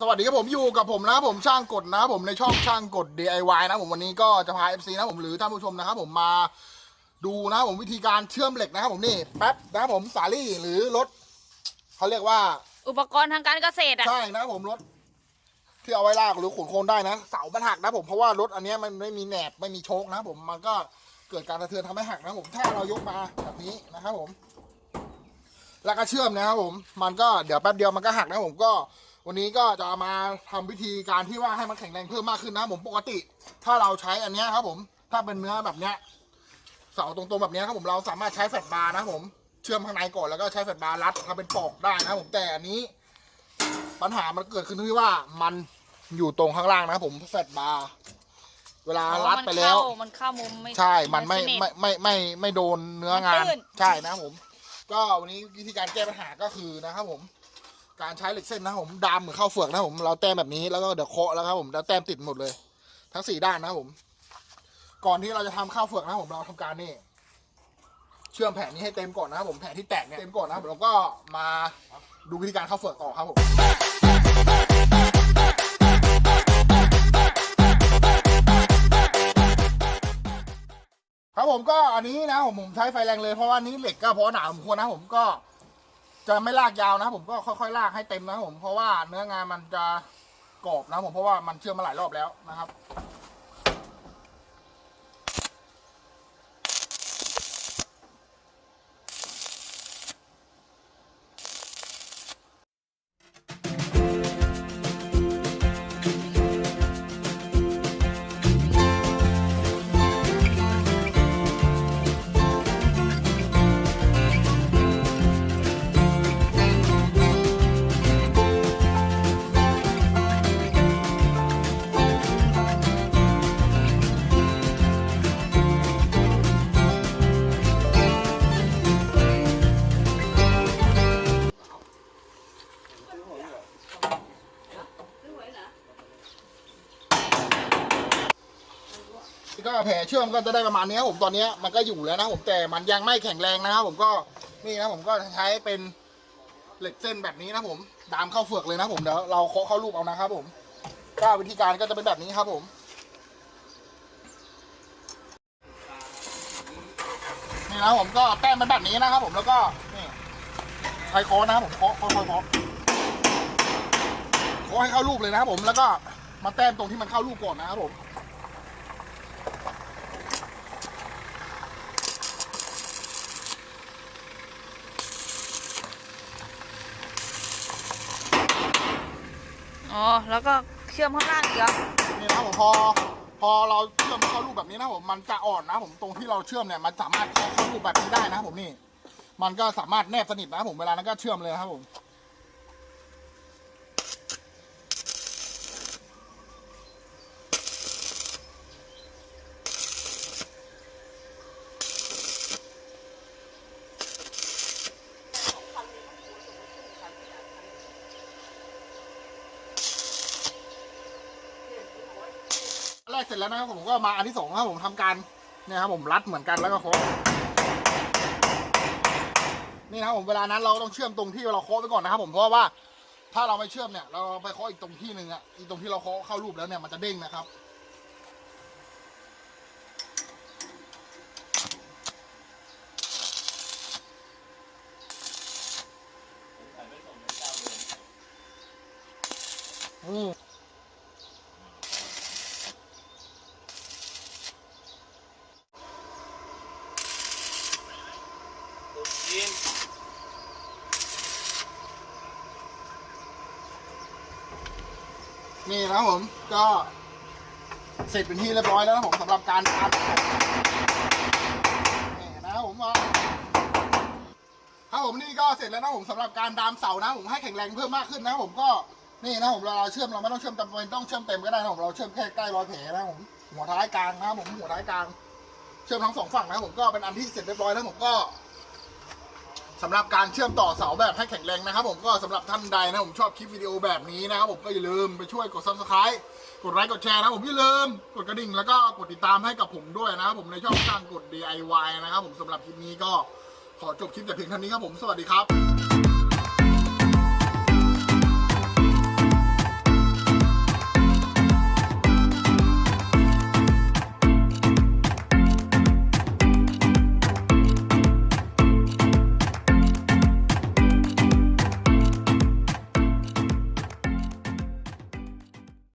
สวัสดีครับผมอยู่กับผมนะครับผมช่างกดนะครับผมในช่องช่างกด DIY นะผมวันนี้ก็จะพา FC นะผมหรือท่านผู้ชมนะครับผมมาดูนะผมวิธีการเชื่อมเหล็กนะครับผมนี่แป๊บนะครับผมสาลี่หรือรถเขาเรียกว่าอุปกรณ์ทางการเกษตรอะ ใช่นะครับผมรถที่เอาไว้ลากหรือขนโคลนได้นะ เสามันหักนะผมเพราะว่ารถอันเนี้ยมันไม่มีแหนบไม่มีโชคนะครับผมมันก็เกิดการสะเทือนทำให้หักนะครับผมถ้าเรายกมาแบบนี้นะครับผม แล้วก็เชื่อมนะครับผม มันก็เดี๋ยวแป๊บเดียวมันก็หักนะครับผมก็ วันนี้ก็จะมาทำวิธีการที่ว่าให้มันแข็งแรงเพิ่มมากขึ้นนะครับผมปกติ ถ้าเราใช้อันเนี้ยครับ ผมถ้าเป็นเนื้อแบบเนี้ยเสาตรงๆแบบเนี้ยครับผมเราสามารถใช้แฟลตบาร์นะครับผมเชื่อมข้างในก่อนแล้วก็ใช้แฟลตบาร์รัดทำเป็นปอกได้นะครับผมแต่อันนี้ ปัญหามันเกิดขึ้นที่ว่ามันอยู่ตรงข้างล่างนะครับผมแฟลตบาร์เวลารัดไปแล้ว มันเข้ามุมไม่ใช่ มันไม่สทไม่ไม่ไม่ไม่โดนเนื้องานมันตื้นใช่นะครับผม ก็วันนี้วิธีการแก้ปัญหาก็คือนะครับผม การใช้เหล็กเส้นนะครับผมดามเหมือนข้าวเฟือกนะครับผมเราแต้มแบบนี้แล้วก็เดี๋ยวเคาะแล้วครับผมแล้วแต้มติดหมดเลย ทั้งสี่ด้านนะครับผม ก่อนที่เราจะทำข้าวเฟือกนะครับผมเราทำการนี่เชื่อมแผ่นนี้ให้เต็มก่อนนะครับผมแผ่นที่แตกเนี่ยเต็มก่อนนะครับแล้วก็มาดูวิธีการเข้าเฟือกต่อครับผมครับผมก็อันนี้นะผมผมใช้ไฟแรงเลยเพราะว่านี้เหล็กก็เพราะหนาผมควรนะผมก็ จะไม่ลากยาวนะผมก็ค่อยๆลากให้เต็มนะผมเพราะว่าเนื้องานมันจะกรอบนะผมเพราะว่ามันเชื่อมมาหลายรอบแล้วนะครับ ก็แผลเชื่อมก็จะได้ประมาณนี้ครับผมตอนนี้มันก็อยู่แล้วนะผมแต่มันยังไม่แข็งแรงนะครับผมก็นี่นะผมก็ใช้เป็นเหล็กเส้นแบบนี้นะผมดามเข้าเฟือกเลยนะผมเดี๋ยวเราเคาะเข้ารูปเอานะครับผมก็วิธีการก็จะเป็นแบบนี้ครับผมนี่นะผมก็แต้มเป็นแบบนี้นะครับผมแล้วก็นี่ใช้ค้ดนะครับผมโค้ดโค้ดโค้ดโค้ดโค้ดให้เข้ารูปเลยนะครับผมแล้วก็มาแต้มตรงที่มันเข้ารูปก่อนนะครับผม อ๋อ แล้วก็เชื่อมข้างล่างอีกเหรอนี่นะครับผมพอพอเราเชื่อมเข้ารูปแบบนี้นะผมมันจะอ่อนนะผมตรงที่เราเชื่อมเนี่ยมันสามารถเข้าเข้ารูปแบบนี้ได้นะครับผมนี่ มันก็สามารถแนบสนิทนะครับผมเวลานั้นก็เชื่อมเลยนะครับผม รกเสร็จแล้วนะครับผมก็มาอันที่สองครับผมทำการเนี่ยครับผมรัดเหมือนกันแล้วก็โค้งนี่นะครับผมเวลานั้นเราต้องเชื่อมตรงที่เราโค้งไปก่อนนะครับ ผมเพราะว่าถ้าเราไม่เชื่อมเนี่ยเราไปโค้งอีกตรงที่หนึ่งอะอีกตรงที่เราโค้งเข้ารูปแล้วเนี่ยมันจะเด้งนะครับ อืม นี่นะครับผมก็เสร็จเป็นที่เรียบร้อยแล้วนะผมสำหรับการทำนี่นะครับผมว่าครับผมนี่ก็เสร็จแล้วนะผมสำหรับการดามเสานะผมให้แข็งแรงเพิ่มมากขึ้นนะผมก็นี่นะผมเราเชื่อมเราไม่ต้องเชื่อมจำเป็นต้องเชื่อมเต็มก็ได้นะผมเราเชื่อมแค่ใกล้รอยแผลนะผมหัวท้ายกลางนะผมหัวท้ายกลาง เชื่อมทั้งสองฝั่งนะผมก็เป็นอันที่เสร็จเรียบร้อยแล้วผมก็ สำหรับการเชื่อมต่อเสาแบบให้แข็งแรงนะครับ ผมก็สำหรับท่านใดนะผมชอบคลิปวิดีโอแบบนี้นะครับผมก็อย่าลืมไปช่วยกดซับสไคร b ์กดไลค์กดแชร์นะผมอย่าลืมกดกระดิ่งแล้วก็กดติดตามให้กับผมด้วยนะครับผมในช่องทางกด DIY นะครับผมสำหรับคลิปนี้ก็ขอจบคลิปแต่เพียงเท่านี้ครับผมสวัสดีครับ